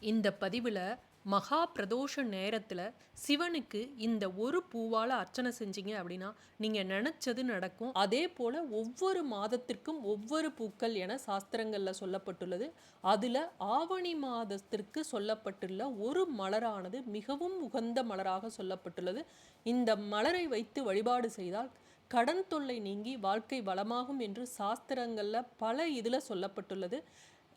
இந்த பதிவில் மகா பிரதோஷ நேரத்தில் சிவனுக்கு இந்த ஒரு பூவால் அர்ச்சனை செஞ்சீங்க அப்படின்னா நீங்கள் நினச்சது நடக்கும். அதே போல் ஒவ்வொரு மாதத்திற்கும் ஒவ்வொரு பூக்கள் என சாஸ்திரங்களில் சொல்லப்பட்டுள்ளது. அதில் ஆவணி மாதத்திற்கு சொல்லப்பட்டுள்ள ஒரு மலரானது மிகவும் உகந்த மலராக சொல்லப்பட்டுள்ளது. இந்த மலரை வைத்து வழிபாடு செய்தால் கடன் தொல்லை நீங்கி வாழ்க்கை வளமாகும் என்று சாஸ்திரங்களில் பல இதில் சொல்லப்பட்டுள்ளது.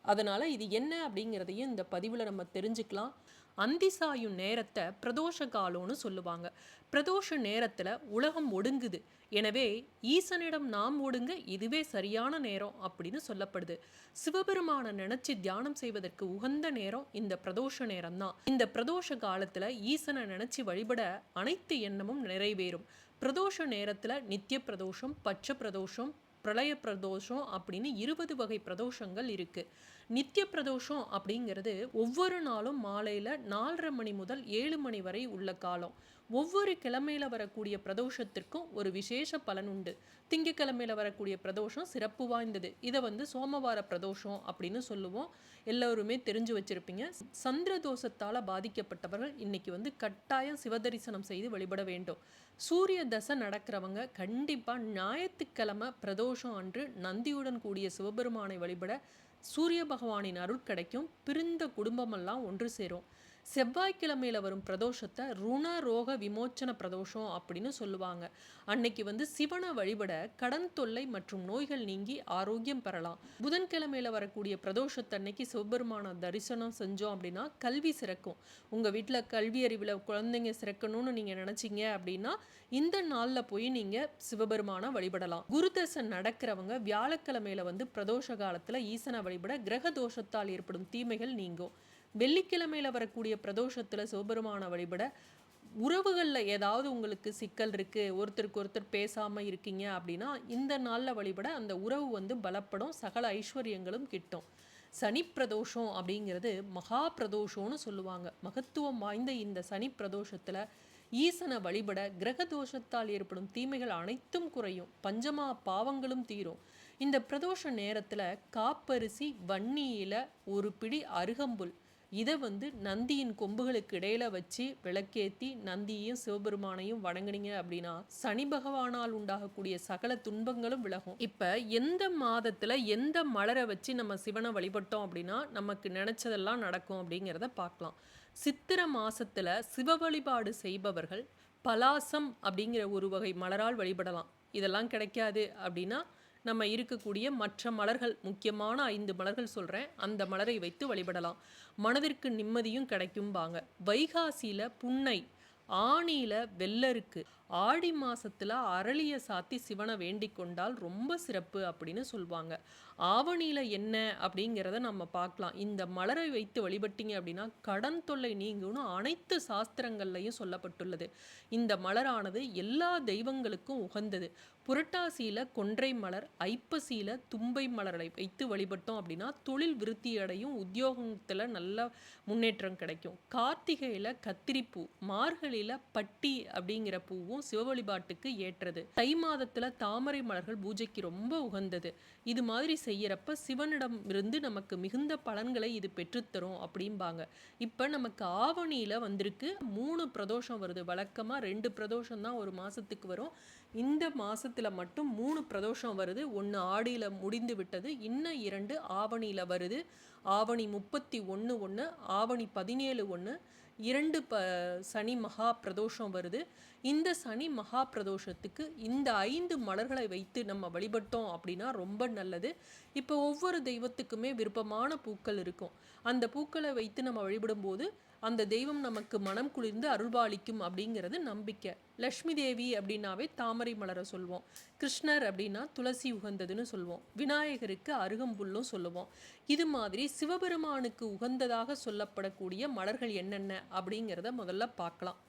அதனால் இது என்ன அப்படிங்கிறதையும் இந்த பதிவில் நம்ம தெரிஞ்சுக்கலாம். அந்தி சாயும் நேரத்தை பிரதோஷ காலம்னு சொல்லுவாங்க. பிரதோஷ நேரத்தில் உலகம் ஒடுங்குது. எனவே ஈசனிடம் நாம் ஒடுங்க இதுவே சரியான நேரம் அப்படின்னு சொல்லப்படுது. சிவபெருமானை நினைச்சு தியானம் செய்வதற்கு உகந்த நேரம் இந்த பிரதோஷ நேரம் தான் இந்த பிரதோஷ காலத்தில் ஈசனை நினைச்சு வழிபட அனைத்து எண்ணமும் நிறைவேறும். பிரதோஷ நேரத்தில் நித்திய பிரதோஷம் பச்சை பிரதோஷம் பிரளய பிரதோஷம் அப்படின்னு இருபது வகை பிரதோஷங்கள் இருக்குது நித்திய பிரதோஷம் அப்படிங்கிறது ஒவ்வொரு நாளும் மாலையில் நாலரை மணி முதல் ஏழு மணி வரை உள்ள காலம். ஒவ்வொரு கிழமையில் வரக்கூடிய பிரதோஷத்திற்கும் ஒரு விசேஷ பலன் உண்டு. திங்கக்கிழமையில் வரக்கூடிய பிரதோஷம் சிறப்பு வாய்ந்தது. இதை வந்து சோமவார பிரதோஷம் அப்படின்னு சொல்லுவோம். எல்லோருமே தெரிஞ்சு வச்சிருப்பீங்க. சந்திர தோஷத்தால் பாதிக்கப்பட்டவர்கள் இன்னைக்கு வந்து கட்டாயம் சிவதரிசனம் செய்து வழிபட வேண்டும். சூரிய தசை நடக்கிறவங்க கண்டிப்பாக ஞாயிற்றுக்கிழமை பிரதோஷம் அன்று நந்தியுடன் கூடிய சிவபெருமானை வழிபட சூரிய பகவானின் அருள் கிடைக்கும் பிரிந்த குடும்பமெல்லாம் ஒன்று சேரும். செவ்வாய்க்கிழமையில் வரும் பிரதோஷத்தை ருண ரோக விமோச்சன பிரதோஷம் அப்படின்னு சொல்லுவாங்க. அன்னைக்கு வந்து சிவனை வழிபட கடன் தொல்லை மற்றும் நோய்கள் நீங்கி ஆரோக்கியம் பெறலாம். புதன்கிழமையில் வரக்கூடிய பிரதோஷத்தை அன்னைக்கு சிவபெருமான தரிசனம் செஞ்சோம் அப்படின்னா கல்வி சிறக்கும். உங்கள் வீட்டில் கல்வி அறிவில் குழந்தைங்க சிறக்கணும்னு நீங்கள் நினச்சிங்க அப்படின்னா இந்த நாளில் போய் நீங்கள் சிவபெருமானை வழிபடலாம். குருதசை நடக்கிறவங்க வியாழக்கிழமையில் வந்து பிரதோஷ காலத்தில் ஈசனை வழிபட கிரக தோஷத்தால் ஏற்படும் தீமைகள் நீங்கும். வெள்ளிக்கிழமையில் வரக்கூடிய பிரதோஷத்தில் சிவபெருமானை வழிபட உறவுகளில் ஏதாவது உங்களுக்கு சிக்கல் இருக்குது ஒருத்தருக்கு ஒருத்தர் பேசாமல் இருக்கீங்க அப்படின்னா இந்த நாளில் வழிபட அந்த உறவு வந்து பலப்படும் சகல ஐஸ்வர்யங்களும் கிட்டும். சனி பிரதோஷம் அப்படிங்கிறது மகா பிரதோஷம்னு சொல்லுவாங்க. மகத்துவம் வாய்ந்த இந்த சனி பிரதோஷத்தில் ஈசனை வழிபட கிரக தோஷத்தால் ஏற்படும் தீமைகள் அனைத்தும் குறையும். பஞ்சமா பாவங்களும் தீரும். இந்த பிரதோஷ நேரத்தில் காப்பரிசி வன்னியில் ஒரு பிடி அருகம்புல் இதை வந்து நந்தியின் கொம்புகளுக்கு இடையில வச்சு விளக்கேற்றி நந்தியையும் சிவபெருமானையும் வணங்குனீங்க அப்படின்னா சனி பகவானால் உண்டாகக்கூடிய சகல துன்பங்களும் விலகும். இப்போ எந்த மாதத்தில் எந்த மலரை வச்சு நம்ம சிவனை வழிபட்டோம் அப்படின்னா நமக்கு நினச்சதெல்லாம் நடக்கும் அப்படிங்கிறத பார்க்கலாம். சித்திர மாசத்தில் சிவ வழிபாடு செய்பவர்கள் பலாசம் அப்படிங்கிற ஒரு வகை மலரால் வழிபடலாம். இதெல்லாம் கிடைக்காது அப்படின்னா நம்ம இருக்கக்கூடிய மற்ற மலர்கள் முக்கியமான ஐந்து மலர்கள் சொல்கிறேன் அந்த மலரை வைத்து வழிபடலாம். மனதிற்கு நிம்மதியும் கிடைக்கும்பாங்க. வைகாசியில் புன்னை ஆணியில் வெள்ளருக்கு ஆடி மாசத்துல அரளியை சாத்தி சிவனை வேண்டிக் கொண்டால் ரொம்ப சிறப்பு அப்படின்னு சொல்லுவாங்க ஆவணியில் என்ன அப்படிங்கிறத நம்ம பார்க்கலாம். இந்த மலரை வைத்து வழிபட்டீங்க அப்படின்னா கடன் தொல்லை நீங்கும்னு அனைத்து சாஸ்திரங்கள்லையும் சொல்லப்பட்டுள்ளது. இந்த மலரானது எல்லா தெய்வங்களுக்கும் உகந்தது. புரட்டாசியில் கொன்றை மலர் ஐப்பசியில் தும்பை மலரை வைத்து வழிபட்டோம் அப்படின்னா தொழில் விருத்தி அடையும் உத்தியோகத்தில் நல்ல முன்னேற்றம் கிடைக்கும். கார்த்திகையில் கத்திரிப்பூ மார்கழியில் பட்டி அப்படிங்கிற பூவும் மிகவும் சிவ வழிபாட்டுக்கு ஏற்றது. தை மாதத்துல தாமரை மலர்கள் பூஜைக்கு ரொம்ப உகந்தது. இது மாதிரி செய்யறப்ப சிவனிடம் இருந்து நமக்கு மிகுந்த பலன்களை இது பெற்றுத்தரும் அப்படிம்பாங்க. இப்ப நமக்கு ஆவணியில வந்திருக்கு. மூணு பிரதோஷம் வருது. வழக்கமா ரெண்டு பிரதோஷம் தான் ஒரு மாசத்துக்கு வரும். இந்த மாசத்துல மட்டும் மூணு பிரதோஷம் வருது. ஒன்று ஆடியில முடிந்து விட்டது. இன்னும் இரண்டு ஆவணியில வருது. ஆவணி முப்பத்தி ஒன்று ஒன்று ஆவணி பதினேழு ஒன்று இரண்டு ப சனி மகா பிரதோஷம் வருது. இந்த சனி மகா பிரதோஷத்துக்கு இந்த ஐந்து மலர்களை வைத்து நம்ம வழிபட்டோம் அப்படின்னா ரொம்ப நல்லது. இப்போ ஒவ்வொரு தெய்வத்துக்குமே விருப்பமான பூக்கள் இருக்கும். அந்த பூக்களை வைத்து நம்ம வழிபடும்போது அந்த தெய்வம் நமக்கு மனம் குளிர்ந்து அருள்பாலிக்கும் அப்படிங்கிறது நம்பிக்கை. லக்ஷ்மி தேவி அப்படின்னாவே தாமரை மலரை சொல்வோம். கிருஷ்ணர் அப்படின்னா துளசி உகந்ததுன்னு சொல்லுவோம் விநாயகருக்கு அருகம்புல்லும் சொல்லுவோம். இது மாதிரி சிவபெருமானுக்கு உகந்ததாக சொல்லப்படக்கூடிய மலர்கள் என்னென்ன அப்படிங்கிறத முதல்ல பார்க்கலாம்.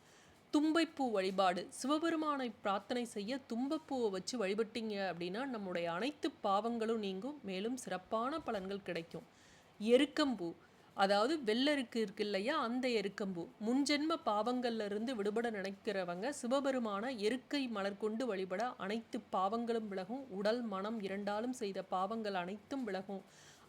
தும்பைப்பூ வழிபாடு. சிவபெருமானை பிரார்த்தனை செய்ய தும்பப்பூவை வச்சு வழிபட்டீங்க அப்படின்னா நம்முடைய அனைத்து பாவங்களும் நீங்கும். மேலும் சிறப்பான பலன்கள் கிடைக்கும். எருக்கம்பூ. அதாவது வெள்ளருக்கு இருக்கு இல்லையா? அந்த எருக்கம்பூ. முன்ஜென்ம பாவங்கள்ல இருந்து விடுபட நினைக்கிறவங்க சிவபெருமான எருக்கை மலர் கொண்டு வழிபட அனைத்து பாவங்களும் விலகும். உடல் மனம் இரண்டாலும் செய்த பாவங்கள் அனைத்தும் விலகும்.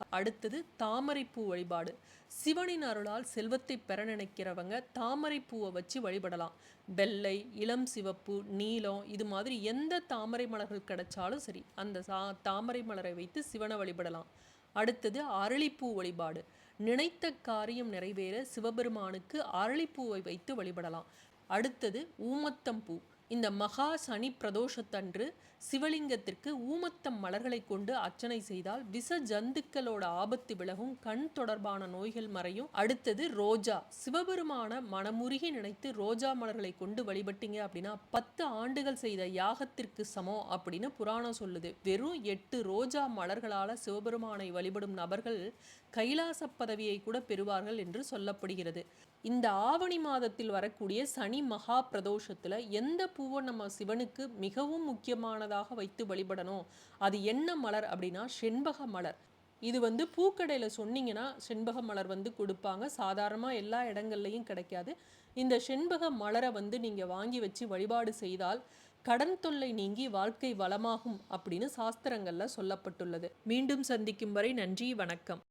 அடுத்தது தாமரைப்பூ வழிபாடு. சிவனின் அருளால் செல்வத்தை பெற நினைக்கிறவங்க தாமரைப்பூவை வச்சு வழிபடலாம். வெள்ளை இளம் சிவப்பு நீலம் இது மாதிரி எந்த தாமரை மலர்கள் கிடைச்சாலும் சரி அந்த சா தாமரை மலரை வைத்து சிவனை வழிபடலாம். அடுத்தது அரளிப்பூ வழிபாடு. நினைத்த காரியம் நிறைவேற சிவபெருமானுக்கு அரளிப்பூவை வைத்து வழிபடலாம். அடுத்தது ஊமத்தம் பூ. இந்த மகா சனி பிரதோஷத்தன்று சிவலிங்கத்திற்கு ஊமத்தம் மலர்களை கொண்டு அர்ச்சனை செய்தால் விஷ ஜந்துக்களோட ஆபத்து விலகும் கண் தொடர்பான நோய்கள் மறையும். அடுத்தது ரோஜா. சிவபெருமான மனமுருகி நினைத்து ரோஜா மலர்களை கொண்டு வழிபட்டீங்க அப்படின்னா பத்து ஆண்டுகள் செய்த யாகத்திற்கு சமம் அப்படின்னு புராணம் சொல்லுது. வெறும் எட்டு ரோஜா மலர்களால சிவபெருமானை வழிபடும் நபர்கள் கைலாச பதவியை கூட பெறுவார்கள் என்று சொல்லப்படுகிறது. இந்த ஆவணி மாதத்தில் வரக்கூடிய சனி மகா பிரதோஷத்தில் எந்த பூவை நம்ம சிவனுக்கு மிகவும் முக்கியமானதாக வைத்து வழிபடணும். அது என்ன மலர் அப்படின்னா செண்பக மலர். இது வந்து பூக்கடையில் சொன்னீங்கன்னா செண்பக மலர் வந்து கொடுப்பாங்க. சாதாரணமாக எல்லா இடங்கள்லையும் கிடைக்காது. இந்த செண்பக மலரை வந்து நீங்கள் வாங்கி வச்சு வழிபாடு செய்தால் கடன் தொல்லை நீங்கி வாழ்க்கை வளமாகும் அப்படின்னு சாஸ்திரங்களில் சொல்லப்பட்டுள்ளது. மீண்டும் சந்திக்கும் வரை நன்றி வணக்கம்.